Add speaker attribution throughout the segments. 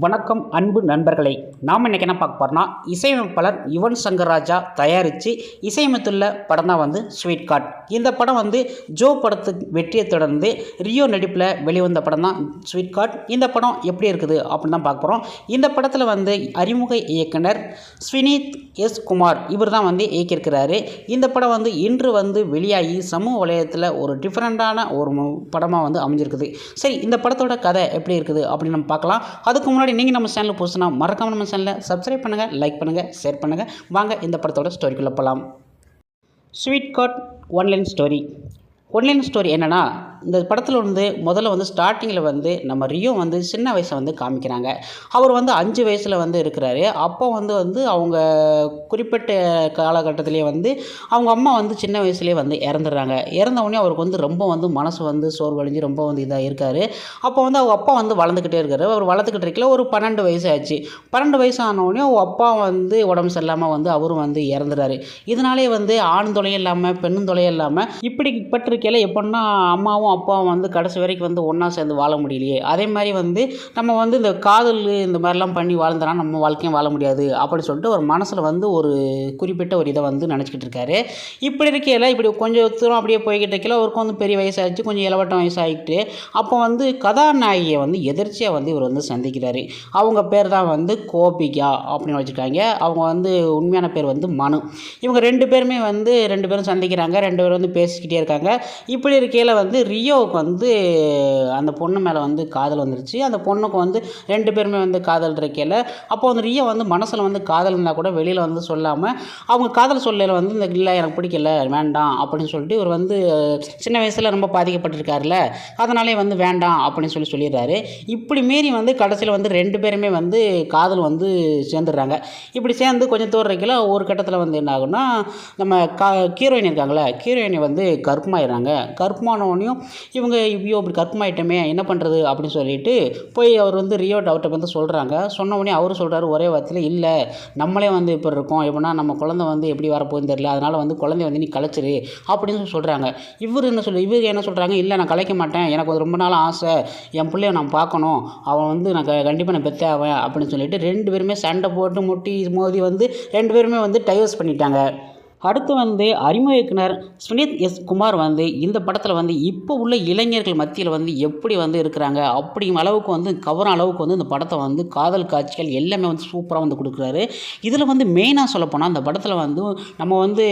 Speaker 1: வணக்கம் அன்பு நண்பர்களே. நாம் இன்றைக்கி என்ன பார்க்க போகிறோம்னா இசையமைப்பாளர் யுவன் சங்கர் ராஜா தயாரித்து இசையமைத்துள்ள படம் தான் வந்து ஸ்வீட் கார்ட் இந்த படம் வந்து ஜோ படத்து வெற்றியை தொடர்ந்து ரியோ நடிப்பில் வெளிவந்த படம் தான் ஸ்வீட் கார்ட் இந்த படம் எப்படி இருக்குது அப்படின்னு தான் பார்க்க போகிறோம் இந்த படத்தில் வந்து அறிமுக இயக்குனர் ஸ்வினித் எஸ் குமார் இவர் தான் வந்து இயக்கியிருக்கிறாரு. இந்த படம் வந்து இன்று வந்து வெளியாகி சமூக வலையத்தில் ஒரு டிஃப்ரெண்ட்டான ஒரு படமாக வந்து அமைஞ்சிருக்குது. சரி இந்த படத்தோட கதை எப்படி இருக்குது அப்படின்னு நம்ம பார்க்கலாம். அதுக்கு முன்னாடி நீங்கள் நம்ம சேனலில் புதுசுனா மறக்காம நம்ம சேனலை சப்ஸ்கிரைப் பண்ணுங்கள் லைக் பண்ணுங்கள் ஷேர் பண்ணுங்கள் வாங்க இந்த படத்தோட ஸ்டோரிக்குள்ளே போகலாம் sweetheart one line story one line story என்னென்னா இந்த படத்தில் வந்து முதல்ல வந்து ஸ்டார்டிங்கில் வந்து நம்ம ரியோ வந்து சின்ன வயசை வந்து காமிக்கிறாங்க. அவர் வந்து அஞ்சு வயசில் வந்து இருக்கிறாரு. அப்போ வந்து வந்து அவங்க குறிப்பிட்ட காலகட்டத்திலே வந்து அவங்க அம்மா வந்து சின்ன வயசுலேயே வந்து இறந்துடுறாங்க. இறந்தவொடனே அவருக்கு வந்து ரொம்ப வந்து மனசு வந்து சோர்வடைஞ்சு ரொம்ப வந்து இதாக இருக்கார். அப்போ வந்து அவங்க அப்பா வந்து வளர்ந்துக்கிட்டே இருக்காரு. அவர் வளர்த்துக்கிட்டு இருக்கல ஒரு பன்னெண்டு வயசு ஆச்சு. பன்னெண்டு வயசு ஆனவுடனே அவங்க அப்பா வந்து உடம்பு சரியில்லாமல் வந்து அவரும் வந்து இறந்துறாரு. இதனாலே வந்து ஆண் தொலையும் இல்லாமல் பெண்ணும் தொலையும் இல்லாமல் இப்படி பட்டிருக்கையில் எப்படின்னா அம்மாவும் அப்பாவும் வந்து கடைசி வரைக்கும் வந்து ஒன்றா சேர்ந்து வாழ முடியலையே. அதே மாதிரி வந்து நம்ம வந்து இந்த காதல் இந்த மாதிரிலாம் பண்ணி வாழ்ந்தனா நம்ம வாழ்க்கையும் வாழ முடியாது அப்படி சொல்லிட்டு ஒரு மனசில் வந்து ஒரு குறிப்பிட்ட ஒரு இதை வந்து நினச்சிக்கிட்டு இருக்காரு. இப்படி இருக்கையில் இப்படி கொஞ்சம் தூரம் அப்படியே போய்கிட்டு இருக்கல அவருக்கு வந்து பெரிய வயசாகிடுச்சு கொஞ்சம் இளவட்டம் வயசாகிட்டு அப்போ வந்து கதாநாயகியை வந்து எதிர்ச்சியாக வந்து இவர் வந்து சந்திக்கிறாரு. அவங்க பேர் தான் வந்து கோபிகா அப்படின்னு வச்சுருக்காங்க. அவங்க வந்து உண்மையான பேர் வந்து மனு. இவங்க ரெண்டு பேருமே வந்து ரெண்டு பேரும் சந்திக்கிறாங்க ரெண்டு பேரும் வந்து பேசிக்கிட்டே இருக்காங்க. இப்படி இருக்கையில் வந்து ரீ ரியோவுக்கு வந்து அந்த பொண்ணு மேலே வந்து காதல் வந்துருச்சு. அந்த பொண்ணுக்கு வந்து ரெண்டு பேருமே வந்து காதல் இருக்கையில். அப்போ வந்து ரியோ வந்து மனசில் வந்து காதல் இருந்தால் கூட வெளியில் வந்து சொல்லாமல் அவங்க காதல் சொல்லல வந்து இந்த இல்லை எனக்கு பிடிக்கல வேண்டாம் அப்படின்னு சொல்லிட்டு இவர் வந்து சின்ன வயசில் ரொம்ப பாதிக்கப்பட்டிருக்காருல அதனாலே வந்து வேண்டாம் அப்படின்னு சொல்லி சொல்லிடுறாரு. இப்படி மீறி வந்து கடைசியில் வந்து ரெண்டு பேருமே வந்து காதல் வந்து சேர்ந்துடுறாங்க. இப்படி சேர்ந்து கொஞ்சம் தூரம் இருக்கையில் ஒரு கட்டத்தில் வந்து என்ன ஆகுன்னா நம்ம கா ஹீரோயின் இருக்காங்களே ஹீரோயினை வந்து கர்ப்பமாயிடுறாங்க. கர்ப்பமானவனையும் இவங்க ஐயோ இப்படி கர்ப்பமாயிட்டமே என்ன பண்ணுறது அப்படின்னு சொல்லிட்டு போய் அவர் வந்து ரியோ அவர்கிட்ட வந்து சொல்கிறாங்க சொன்ன உடனே அவரும் சொல்கிறாரு ஒரே வார்த்தையில் இல்லை நம்மளே வந்து இப்போ இருக்கோம். எப்படின்னா நம்ம குழந்தை வந்து எப்படி வரப்போகுதுன்னு தெரியல. அதனால் வந்து குழந்தைய வந்து நீ கலைச்சிரு அப்படின்னு சொல்லி சொல்கிறாங்க இவர் என்ன சொல்லி இவர் என்ன சொல்கிறாங்க இல்லை நான் கலைக்க மாட்டேன். எனக்கு அது ரொம்ப நாள் ஆசை. என் பிள்ளைய நான் பார்க்கணும். அவன் வந்து நான் க கண்டிப்பாக நான் பெத்தே ஆவேன் அப்படின்னு சொல்லிட்டு ரெண்டு பேருமே சண்டை போட்டு முட்டி மோதி வந்து ரெண்டு பேருமே வந்து டைவர்ஸ் பண்ணிட்டாங்க. அடுத்து வந்து அறிமுக இயக்குனர் சுனித் எஸ் குமார் வந்து இந்த படத்தில் வந்து இப்போ உள்ள இளைஞர்கள் மத்தியில் வந்து எப்படி வந்து இருக்கிறாங்க? அப்படிங்கிற அளவுக்கு வந்து கவரும் அளவுக்கு வந்து இந்த படத்தை வந்து காதல் காட்சிகள் எல்லாமே வந்து சூப்பராக வந்து கொடுக்குறாரு. இதில் வந்து மெயினாக சொல்லப்போனால் அந்த படத்தில் வந்து நம்ம வந்து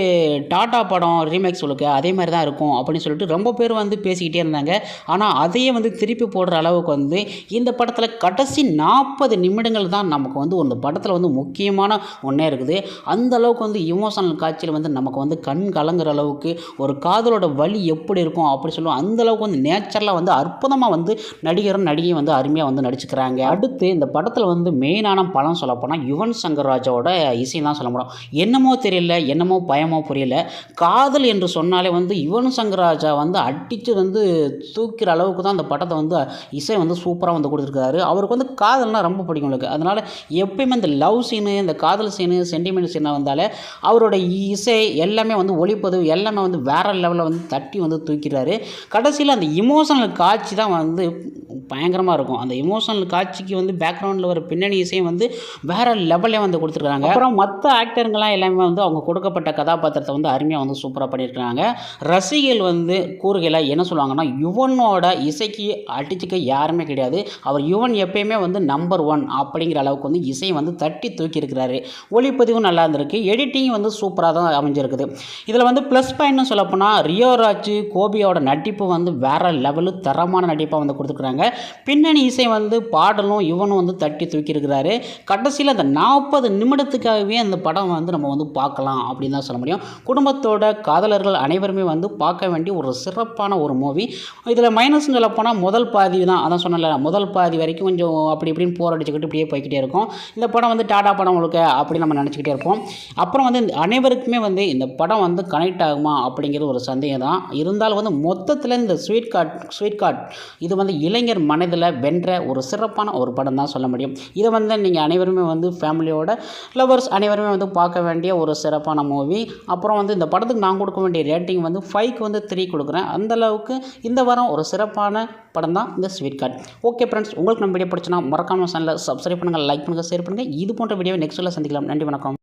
Speaker 1: டாடா படம் ரீமேக் சொல்லுங்க அதே மாதிரி தான் இருக்கும் அப்படின்னு சொல்லிட்டு ரொம்ப பேர் வந்து பேசிக்கிட்டே இருந்தாங்க. ஆனால் அதையே வந்து திருப்பி போடுற அளவுக்கு வந்து இந்த படத்தில் கடைசி நாற்பது நிமிடங்கள் தான் நமக்கு வந்து அந்த படத்தில் வந்து முக்கியமான ஒன்றே இருக்குது. அந்த அளவுக்கு வந்து இமோஷனல் காட்சியில் வந்து நமக்கு வந்து கண் கலங்குற அளவுக்கு ஒரு காதலோட வலி எப்படி இருக்கும் அப்படி சொல்லுவோம். அந்த அளவுக்கு வந்து நேச்சுரலாக வந்து அற்புதமாக வந்து நடிகரும் நடிகையும் வந்து அருமையாக வந்து நடிச்சுக்கிறாங்க. அடுத்து இந்த படத்தில் வந்து மெயினான படம் சொல்லப்போனால் யுவன் சங்கர் ராஜாவோட இசை தான் சொல்ல முடியும் என்னமோ தெரியல என்னமோ பயமோ புரியல. காதல் என்று சொன்னாலே வந்து யுவன் சங்கர் ராஜா வந்து அடித்து வந்து தூக்கிற அளவுக்கு தான் அந்த படத்தை வந்து இசை வந்து சூப்பராக வந்து கொடுத்துருக்காரு. அவருக்கு வந்து காதல்னால் ரொம்ப பிடிக்கும் உங்களுக்கு அதனால் எப்பயுமே இந்த லவ் சீனு இந்த காதல் சீனு சென்டிமெண்ட் சீனாக வந்தாலே அவரோட இசை எல்லாமே வந்து ஒளிப்பதிவு எல்லாமே வந்து வேறு லெவலில் வந்து தட்டி வந்து தூக்கிறாரு கடைசியில் அந்த இமோஷனல் காட்சி தான் வந்து பயங்கரமாக இருக்கும். அந்த இமோஷனல் காட்சிக்கு வந்து பேக்ரவுண்டில் வர பின்னணி இசையும் வந்து வேறு லெவலில் வந்து கொடுத்துருக்காங்க. அப்புறம் மற்ற ஆக்டருங்கெல்லாம் எல்லாமே வந்து அவங்க கொடுக்கப்பட்ட கதாபாத்திரத்தை வந்து அருமையாக வந்து சூப்பராக பண்ணியிருக்காங்க ரசிகர்கள் வந்து கூறுகையில் என்ன சொல்லுவாங்கன்னா யுவனோட இசைக்கு அடிச்சுக்க யாருமே கிடையாது. அவர் யுவன் எப்பயுமே வந்து நம்பர் ஒன் அப்படிங்கிற அளவுக்கு வந்து இசையை வந்து தட்டி தூக்கி இருக்கிறாரு ஒளிப்பதிவும் நல்லா இருந்திருக்கு. எடிட்டிங் வந்து சூப்பராக தான் அமைஞ்சிருக்குது. இதில் வந்து ப்ளஸ் பாயிண்ட்னு சொல்லப்போனால் ரியோராஜ் கோபியோட நடிப்பு வந்து வேறு லெவலு தரமான நடிப்பாக வந்து கொடுத்துருக்குறாங்க. பின்னணி இசை வந்து பாடலும் இவனும் வந்து தட்டி தூக்கியிருக்கிறாரு. கடைசியில் அந்த நாற்பது நிமிடத்துக்காகவே அந்த படம் வந்து நம்ம வந்து பார்க்கலாம் அப்படின்னு தான் சொல்ல முடியும். குடும்பத்தோட காதலர்கள் அனைவருமே வந்து பார்க்க வேண்டிய ஒரு சிறப்பான ஒரு மூவி இதில் மைனஸ்னு சொல்ல போனால் முதல் பாதி தான். அதான் சொன்னல முதல் பாதி வரைக்கும் கொஞ்சம் அப்படி இப்படின்னு போர் அடிச்சுக்கிட்டு இப்படியே போய்கிட்டே இருக்கும். இந்த படம் வந்து டாடா படம் முழுக்க அப்படி நம்ம நினச்சிக்கிட்டே இருப்போம். அப்புறம் வந்து இந்த அனைவருக்குமே வந்து இந்த படம் வந்து கனெக்ட் ஆகுமா அப்படிங்கிறது ஒரு சந்தேகம் தான். இருந்தாலும் வந்து மொத்தத்தில் இந்த ஸ்வீட் கார்ட் ஸ்வீட் கார்ட் இது வந்து இளைஞர் மனதில் வென்ற ஒரு சிறப்பான ஒரு படம் தான் சொல்ல முடியும். இதை வந்து நீங்கள் அனைவருமே வந்து ஃபேமிலியோட லவர்ஸ் அனைவருமே வந்து பார்க்க வேண்டிய ஒரு சிறப்பான மூவி அப்புறம் வந்து இந்த படத்துக்கு நான் கொடுக்க வேண்டிய ரேட்டிங் வந்து ஃபைவ்க்கு வந்து த்ரீ கொடுக்குறேன். அந்தளவுக்கு இந்த வாரம் ஒரு சிறப்பான படம் தான் இந்த ஸ்வீட் கார்ட் ஓகே ஃப்ரெண்ட்ஸ் உங்களுக்கு நம்ம வீடியோ பிடிச்சினா மறக்காம சேனலில் சப்ஸ்கிரைப் பண்ணுங்கள் லைக் பண்ணுங்கள் ஷேர் பண்ணுங்கள் இது போன்ற வீடியோ நெக்ஸ்ட்டில் சந்திக்கலாம். நன்றி வணக்கம்.